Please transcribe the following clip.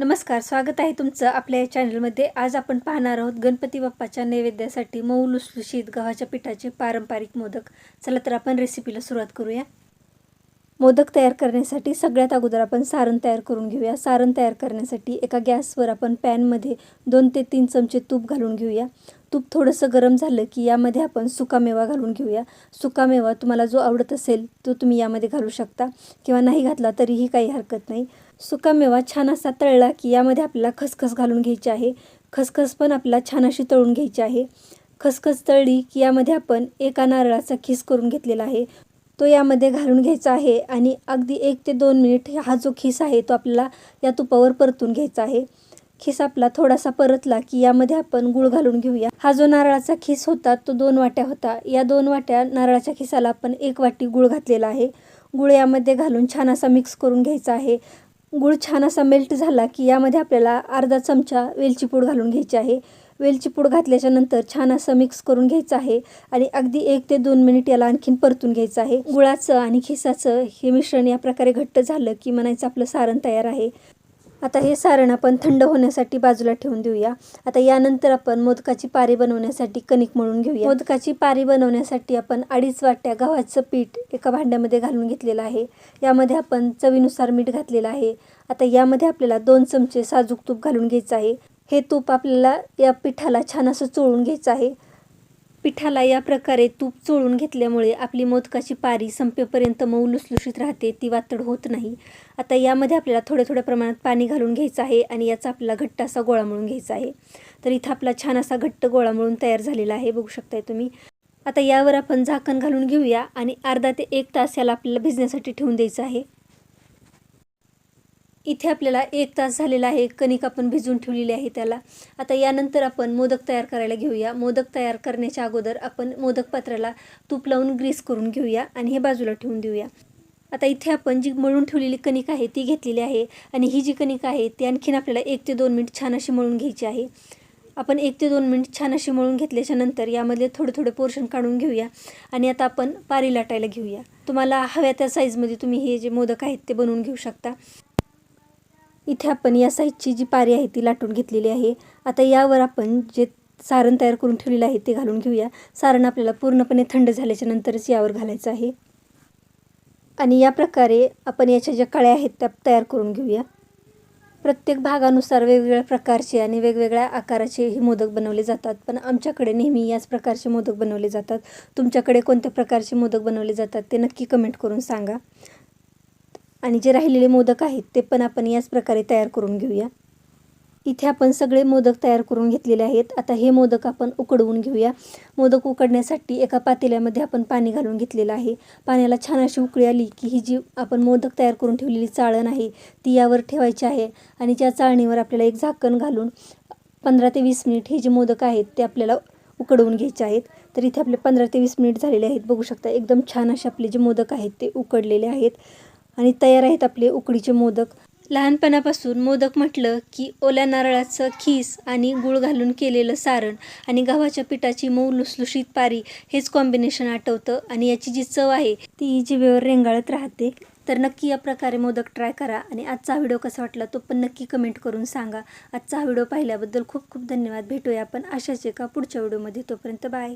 नमस्कार स्वागत आहे तुमचं आपल्या या चॅनलमध्ये आज आपण पाहणार आहोत गणपती बाप्पाच्या नैवेद्यासाठी मऊ लुसलुशीत गव्हाच्या पिठाचे पारंपरिक मोदक. चला तर आपण रेसिपीला सुरुवात करूया. मोदक तयार करण्यासाठी सगळ्यात अगोदर आपण सारण तयार करून घेऊया. सारण तयार करण्यासाठी एका गॅसवर आपण पॅनमध्ये दोन ते तीन चमचे तूप घालून घेऊया. तूप थोडंसं गरम झालं की यामध्ये आपण सुकामेवा घालून घेऊया. सुकामेवा तुम्हाला जो आवडत असेल तो तुम्ही यामध्ये घालू शकता. किंवा नाही घातला तरीही काही हरकत नाही. सुकामेवा छान असा तळला की यामध्ये आपल्याला खसखस घालून घ्यायची आहे. खसखस पण आपल्याला छान अशी तळून घ्यायची आहे. खसखस तळली की यामध्ये आपण एका नारळाचा खीस करून घेतलेला आहे. तो यामध्ये घालून घ्यायचा आहे आणि अगदी एक ते दोन मिनिट हा जो खिस आहे तो आपल्याला या तुपावर परतून घ्यायचा आहे. खिस आपला थोडासा परतला की यामध्ये आपण गुळ घालून घेऊया. हा जो नारळाचा खिस होता तो दोन वाट्या होता. या दोन वाट्या नारळाच्या खिसाला आपण एक वाटी गुळ घातलेला आहे. गुळ यामध्ये घालून छान असा मिक्स करून घ्यायचा आहे. गुळ छान असा मेल्ट झाला की यामध्ये आपल्याला अर्धा चमचा वेलची पूड घालून घ्यायची आहे. वेलची पूड घातल्याच्या नंतर छान असं मिक्स करून घ्यायचं आहे आणि अगदी एक ते दोन मिनिट याला आणखीन परतून घ्यायचं आहे. गुळाचं आणि खिसाचं हे मिश्रण या प्रकारे घट्ट झालं की म्हणायचं आपलं सारण तयार आहे. आता हे सारण आपण थंड होण्यासाठी बाजूला ठेवून देऊया. आता यानंतर आपण मोदकाची पारी बनवण्यासाठी कणिक मळून घेऊया. मोदकाची पारी बनवण्यासाठी आपण अडीच वाट्या गव्हाचं पीठ एका भांड्यामध्ये घालून घेतलेलं आहे. यामध्ये आपण चवीनुसार मीठ घातलेलं आहे. आता यामध्ये आपल्याला दोन चमचे साजूक तूप घालून घ्यायचं आहे. हे तूप आपल्याला या पिठाला छान असं चोळून घ्यायचं आहे. पिठाला या प्रकारे तूप चोळून घेतल्यामुळे आपली मोदकाची पारी संपेपर्यंत मऊ लुसलुशीत राहते ती वातड होत नाही. आता यामध्ये आपल्याला थोड्या थोड्या प्रमाणात पाणी घालून घ्यायचं आहे आणि याचा आपला घट्ट असा गोळा मळून घ्यायचा आहे. तर इथं आपला छान असा घट्ट गोळा मळून तयार झालेला आहे बघू शकताय तुम्ही. आता यावर आपण झाकण घालून घेऊया आणि अर्धा ते एक तास याला आपल्याला भिजण्यासाठी ठेवून द्यायचं आहे. इथे आपल्याला एक तास झालेला आहे. कणिक आपण भिजवून ठेवलेली आहे त्याला. आता यानंतर आपण मोदक तयार करायला घेऊया. मोदक तयार करण्याच्या अगोदर आपण मोदक पात्राला तूप लावून ग्रीस करून घेऊया आणि हे बाजूला ठेवून देऊया. आता इथे आपण जी मळून ठेवलेली कणिक आहे ती घेतलेली आहे आणि ही जी कणिक आहे ती आणखीन आपल्याला एक ते दोन मिनिट छान अशी मळून घ्यायची आहे. आपण एक ते दोन मिनिट छान अशी मळून घेतल्याच्या नंतर यामधले थोडे थोडे पोर्शन काढून घेऊया आणि आता आपण पारी लाटायला घेऊया. तुम्हाला हव्या त्या साईजमध्ये तुम्ही हे जे मोदक आहेत ते बनवून घेऊ शकता. इथे आपण या साईजची जी पारी आहे ती लाटून घेतलेली आहे. आता यावर आपण जे सारण तयार करून ठेवलेलं आहे ते घालून घेऊया. सारण आपल्याला पूर्णपणे थंड झाल्याच्या नंतरच यावर घालायचं आहे. आणि या प्रकारे आपण याच्या ज्या कळ्या आहेत त्या तयार करून घेऊया. प्रत्येक भागानुसार वेगवेगळ्या प्रकारचे आणि वेगवेगळ्या आकाराचे हे मोदक बनवले जातात. पण आमच्याकडे नेहमी याच प्रकारचे मोदक बनवले जातात. तुमच्याकडे कोणत्या प्रकारचे मोदक बनवले जातात ते नक्की कमेंट करून सांगा. आणि जे राहिलेले मोदक आहेत ते पण आपण याच प्रकारे तयार करून घेऊया. इथे आपण सगळे मोदक तयार करून घेतलेले आहेत. आता हे मोदक आपण उकडवून घेऊया. मोदक उकडण्यासाठी एका पातेल्यामध्ये आपण पाणी घालून घेतलेलं आहे. पाण्याला छान अशी उकळी आली की ही जी आपण मोदक तयार करून ठेवलेली चाळण आहे ती यावर ठेवायची आहे आणि ज्या चाळणीवर आपल्याला एक झाकण घालून पंधरा ते वीस मिनिट हे जे मोदक आहेत ते आपल्याला उकडवून घ्यायचे आहेत. तर इथे आपले पंधरा ते वीस मिनिट झालेले आहेत. बघू शकता एकदम छान असे आपले जे मोदक आहेत ते उकडलेले आहेत. आणि तयार आहेत आपले उकडीचे मोदक. लहानपणापासून मोदक म्हटलं की ओल्या नारळाचं खीस आणि गुळ घालून केलेलं सारण आणि गव्हाच्या पिठाची मऊ लुसलुशीत पारी हेच कॉम्बिनेशन आठवतं आणि याची जी चव आहे ती जिभेवर रेंगाळत राहते. तर नक्की या प्रकारे मोदक ट्राय करा आणि आजचा व्हिडिओ कसा वाटला तो पण नक्की कमेंट करून सांगा. आजचा व्हिडिओ पाहिल्याबद्दल खूप खूप धन्यवाद. भेटूया आपण अशाच एका पुढच्या व्हिडिओमध्ये तोपर्यंत बाय